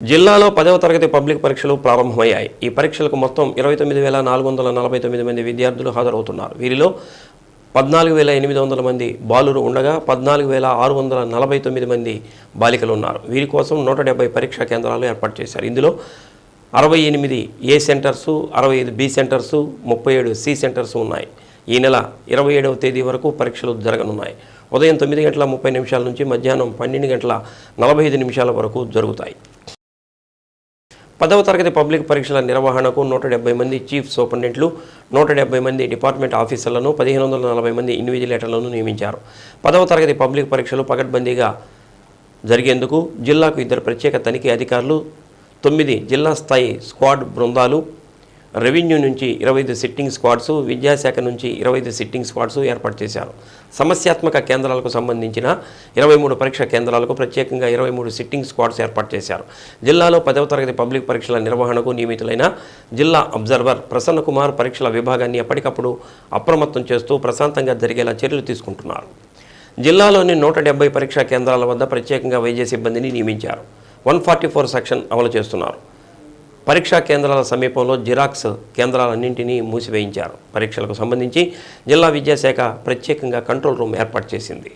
జిల్లాలో పదవ తరగతి పబ్లిక్ పరీక్షలు ప్రారంభమయ్యాయి. ఈ పరీక్షలకు మొత్తం ఇరవై తొమ్మిది వేల నాలుగు వందల నలభై తొమ్మిది మంది విద్యార్థులు హాజరవుతున్నారు. వీరిలో పద్నాలుగు వేల ఎనిమిది వందల మంది బాలురు ఉండగా పద్నాలుగు వేల ఆరు వందల నలభై తొమ్మిది మంది బాలికలు ఉన్నారు వీరి కోసం నూట డెబ్బై పరీక్షా కేంద్రాలు ఏర్పాటు చేశారు. ఇందులో అరవై ఎనిమిది ఏ సెంటర్సు అరవై ఐదు బి సెంటర్సు ముప్పై ఏడు సి సెంటర్సు ఉన్నాయి. ఈ నెల ఇరవై ఏడవ తేదీ వరకు పరీక్షలు జరగనున్నాయి. ఉదయం తొమ్మిది గంటల ముప్పై నిమిషాల నుంచి మధ్యాహ్నం పన్నెండు గంటల నలభై ఐదు నిమిషాల వరకు జరుగుతాయి. పదవ తరగతి పబ్లిక్ పరీక్షల నిర్వహణకు నూట డెబ్బై మంది చీఫ్ సూపరింటెండెంట్లు నూట డెబ్బై మంది డిపార్ట్మెంట్ ఆఫీసర్లను పదిహేను వందల నలభై మంది ఇన్విజిలేటర్లను నియమించారు. పదవ తరగతి పబ్లిక్ పరీక్షలు పకడ్బందీగా జరిగేందుకు జిల్లాకు ఇద్దరు ప్రత్యేక తనిఖీ అధికారులు తొమ్మిది జిల్లా స్థాయి స్క్వాడ్ బృందాలు రెవెన్యూ నుంచి ఇరవై ఐదు సిట్టింగ్ స్క్వాడ్స్ విద్యాశాఖ నుంచి ఇరవై ఐదు సిట్టింగ్ స్క్వాడ్స్ ఏర్పాటు చేశారు. సమస్యాత్మక కేంద్రాలకు సంబంధించిన ఇరవై మూడు పరీక్షా కేంద్రాలకు ప్రత్యేకంగా ఇరవై మూడు సిట్టింగ్ స్క్వాడ్స్ ఏర్పాటు చేశారు. జిల్లాలో పదవ తరగతి పబ్లిక్ పరీక్షల నిర్వహణకు నియమితులైన జిల్లా అబ్జర్వర్ ప్రసన్న కుమార్ పరీక్షల విభాగాన్ని ఎప్పటికప్పుడు అప్రమత్తం చేస్తూ ప్రశాంతంగా జరిగేలా చర్యలు తీసుకుంటున్నారు. జిల్లాలోని నూట డెబ్బై పరీక్షా కేంద్రాల వద్ద ప్రత్యేకంగా వైద్య సిబ్బందిని నియమించారు. వన్ ఫార్టీ ఫోర్ సెక్షన్ అమలు చేస్తున్నారు. పరీక్షా కేంద్రాల సమీపంలో జిరాక్స్ కేంద్రాలన్నింటినీ మూసివేయించారు. పరీక్షలకు సంబంధించి జిల్లా విద్యాశాఖ ప్రత్యేకంగా కంట్రోల్ రూమ్ ఏర్పాటు చేసింది.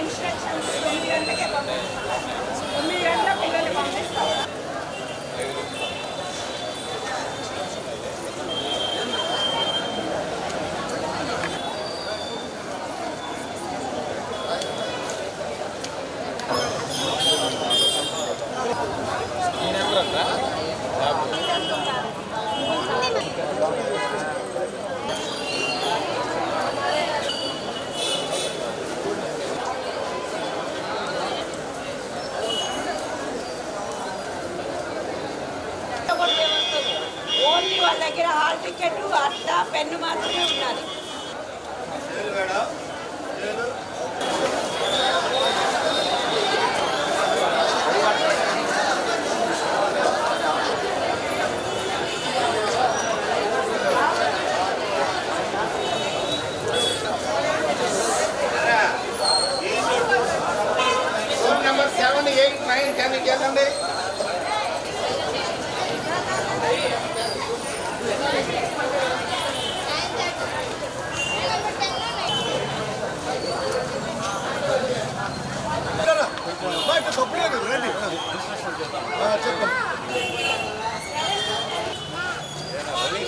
ఇన్స్ట్రక్షన్స్ తొమ్మిది గంటలకే పంపిస్తాం తొమ్మిది గంటల పిల్లల్ని ఓన్లీ వాళ్ళ దగ్గర హాల్ టికెట్ అట్ట పెన్ను మాత్రమే ఉండాలి. Room number seven, eight, nine,